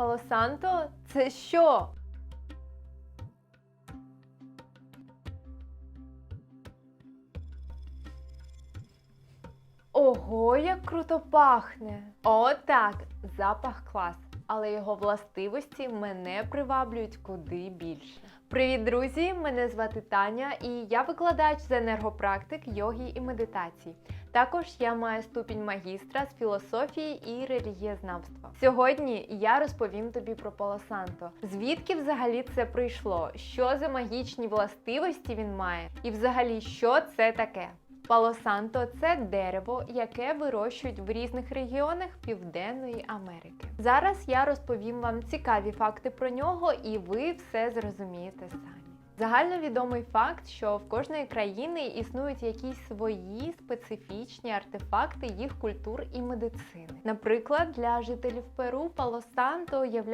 Палосанто це що? Ого, як круто пахне! О, так, запах клас. Але його властивості мене приваблюють куди більше. Привіт, друзі! Мене звати Таня, і я викладач з енергопрактик, йоги і медитації. Також я маю ступінь магістра з філософії і релігієзнавства. Сьогодні я розповім тобі про Палосанто. Звідки взагалі це прийшло? Що за магічні властивості він має? І взагалі, що це таке? Палосанто це дерево, яке вирощують в різних регіонах Південної Америки. Зараз я розповім вам цікаві факти про нього, і ви все зрозумієте самі. Загальновідомий факт, що в кожної країни існують якісь свої специфічні артефакти їх культур і медицини. Наприклад, для жителів Перу Палосанто є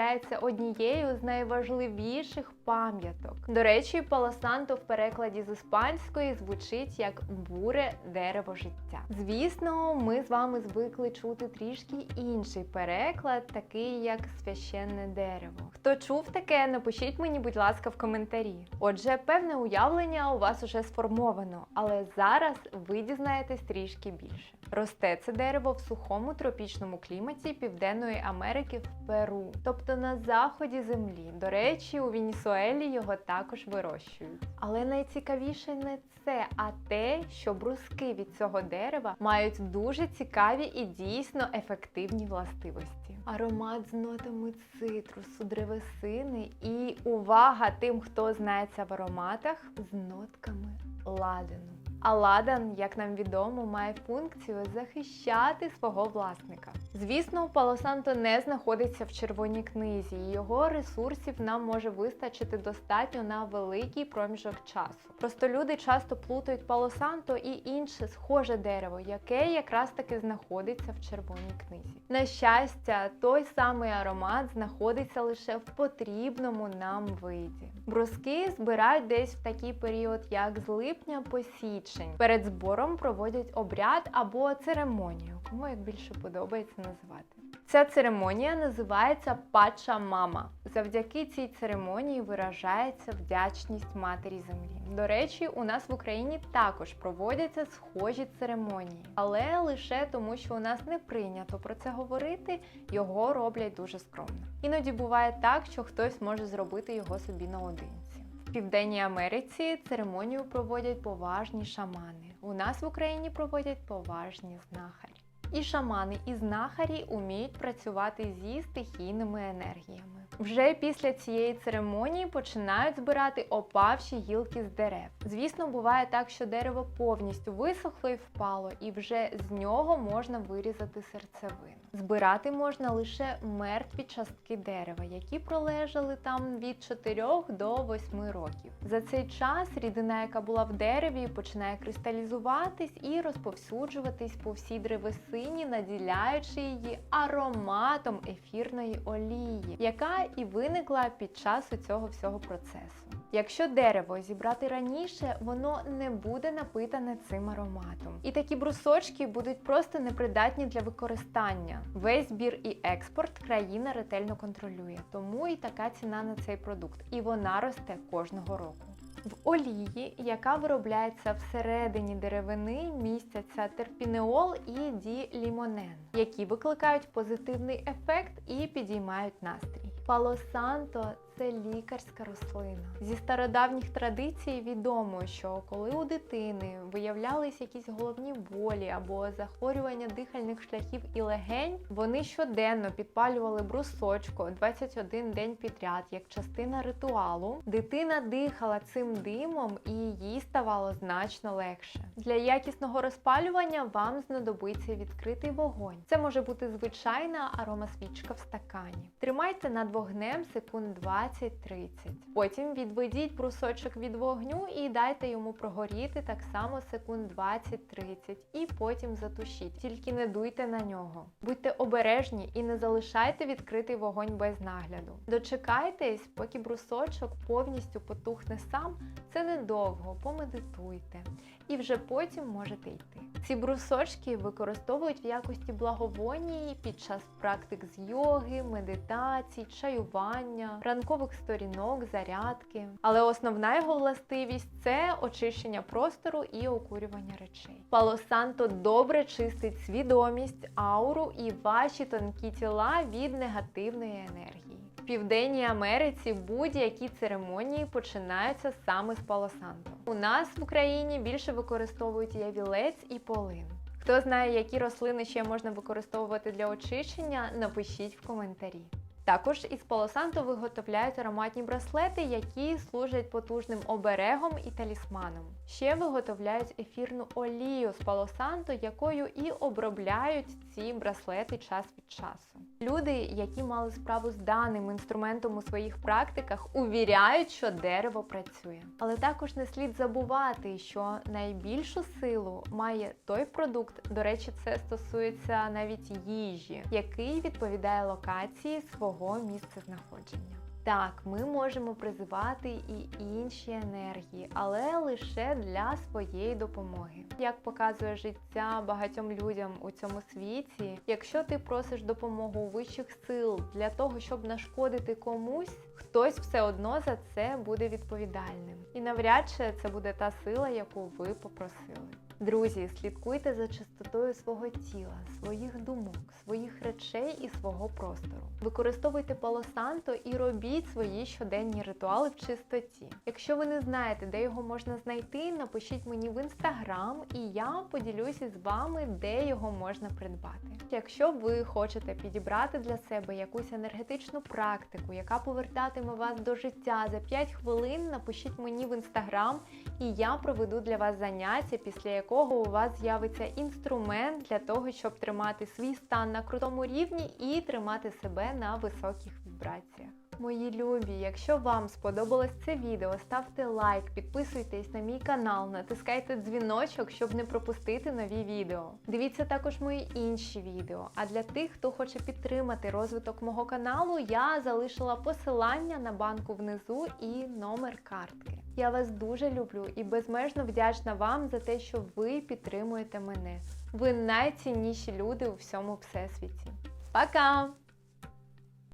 однією з найважливіших пам'яток. До речі, Палосанто в перекладі з іспанської звучить як буре дерево життя. Звісно, ми з вами звикли чути трішки інший переклад, такий як священне дерево. Хто чув таке, напишіть мені, будь ласка, в коментарі. Отже, певне уявлення у вас уже сформовано, але зараз ви дізнаєтесь трішки більше. Росте це дерево в сухому тропічному кліматі Південної Америки в Перу, тобто на заході землі. До речі, у Венесуелі його також вирощують. Але найцікавіше не це, а те, що бруски від цього дерева мають дуже цікаві і дійсно ефективні властивості. Аромат з нотами цитрусу, древесини і увага тим, хто знається в ароматах, з нотками ладану. А ладан, як нам відомо, має функцію захищати свого власника. Звісно, Палосанто не знаходиться в червоній книзі, і його ресурсів нам може вистачити достатньо на великий проміжок часу. Просто люди часто плутають Палосанто і інше схоже дерево, яке якраз таки знаходиться в червоній книзі. На щастя, той самий аромат знаходиться лише в потрібному нам виді. Бруски збирають десь в такий період, як з липня по січень. Перед збором проводять обряд або церемонію, кому як більше подобається називати. Ця церемонія називається Пача Мама. Завдяки цій церемонії виражається вдячність матері землі. До речі, у нас в Україні також проводяться схожі церемонії, але лише тому, що у нас не прийнято про це говорити, його роблять дуже скромно. Іноді буває так, що хтось може зробити його собі наодинці. В Південній Америці церемонію проводять поважні шамани. У нас в Україні проводять поважні знахарі. І шамани, і знахарі уміють працювати зі стихійними енергіями. Вже після цієї церемонії починають збирати опавші гілки з дерев. Звісно, буває так, що дерево повністю висохло і впало, і вже з нього можна вирізати серцевину. Збирати можна лише мертві частки дерева, які пролежали там від 4 до 8 років. За цей час рідина, яка була в дереві, починає кристалізуватись і розповсюджуватись по всій древесині, наділяючи її ароматом ефірної олії, яка і виникла під час цього всього процесу. Якщо дерево зібрати раніше, воно не буде напитане цим ароматом. І такі брусочки будуть просто непридатні для використання. Весь збір і експорт країна ретельно контролює, тому і така ціна на цей продукт. І вона росте кожного року. В олії, яка виробляється всередині деревини, містяться терпінеол і ділімонен, які викликають позитивний ефект і підіймають настрій. Палосанто це лікарська рослина. Зі стародавніх традицій відомо, що коли у дитини виявлялись якісь головні болі або захворювання дихальних шляхів і легень, вони щоденно підпалювали брусочко 21 день підряд як частина ритуалу. Дитина дихала цим димом і їй ставало значно легше. Для якісного розпалювання вам знадобиться відкритий вогонь. Це може бути звичайна аромасвічка в стакані. Тримайте над вогнем секунд 20 20-30. Потім відведіть брусочок від вогню і дайте йому прогоріти так само секунд 20-30 і потім затушіть, тільки не дуйте на нього. Будьте обережні і не залишайте відкритий вогонь без нагляду. Дочекайтесь, поки брусочок повністю потухне сам. Це недовго, помедитуйте. І вже потім можете йти. Ці брусочки використовують в якості благовоній під час практик з йоги, медитацій, чаювання, ранкових сторінок, зарядки. Але основна його властивість це очищення простору і окурювання речей. Пало-санто добре чистить свідомість, ауру і ваші тонкі тіла від негативної енергії. В Південній Америці будь-які церемонії починаються саме з палосанто. У нас в Україні більше використовують явілець і полин. Хто знає, які рослини ще можна використовувати для очищення, напишіть в коментарі. Також із палосанто виготовляють ароматні браслети, які служать потужним оберегом і талісманом. Ще виготовляють ефірну олію з палосанто, якою і обробляють ці браслети час від часу. Люди, які мали справу з даним інструментом у своїх практиках, увіряють, що дерево працює. Але також не слід забувати, що найбільшу силу має той продукт, до речі, це стосується навіть їжі, який відповідає локації свого місця знаходження. Так, ми можемо призивати і інші енергії, але лише для своєї допомоги. Як показує життя багатьом людям у цьому світі, якщо ти просиш допомогу вищих сил для того, щоб нашкодити комусь, хтось все одно за це буде відповідальним. І навряд чи це буде та сила, яку ви попросили. Друзі, слідкуйте за чистотою свого тіла, своїх думок, своїх речей і свого простору. Використовуйте палосанто і робіть свої щоденні ритуали в чистоті. Якщо ви не знаєте, де його можна знайти, напишіть мені в інстаграм, і я поділюся з вами, де його можна придбати. Якщо ви хочете підібрати для себе якусь енергетичну практику, яка повертатиме вас до життя за 5 хвилин, напишіть мені в інстаграм, і я проведу для вас заняття, після якого у вас з'явиться інструмент для того, щоб тримати свій стан на крутому рівні і тримати себе на високих вібраціях. Мої любі, якщо вам сподобалось це відео, ставте лайк, підписуйтесь на мій канал, натискайте дзвіночок, щоб не пропустити нові відео. Дивіться також мої інші відео. А для тих, хто хоче підтримати розвиток мого каналу, я залишила посилання на банку внизу і номер картки. Я вас дуже люблю і безмежно вдячна вам за те, що ви підтримуєте мене. Ви найцінніші люди у всьому всесвіті. Пока!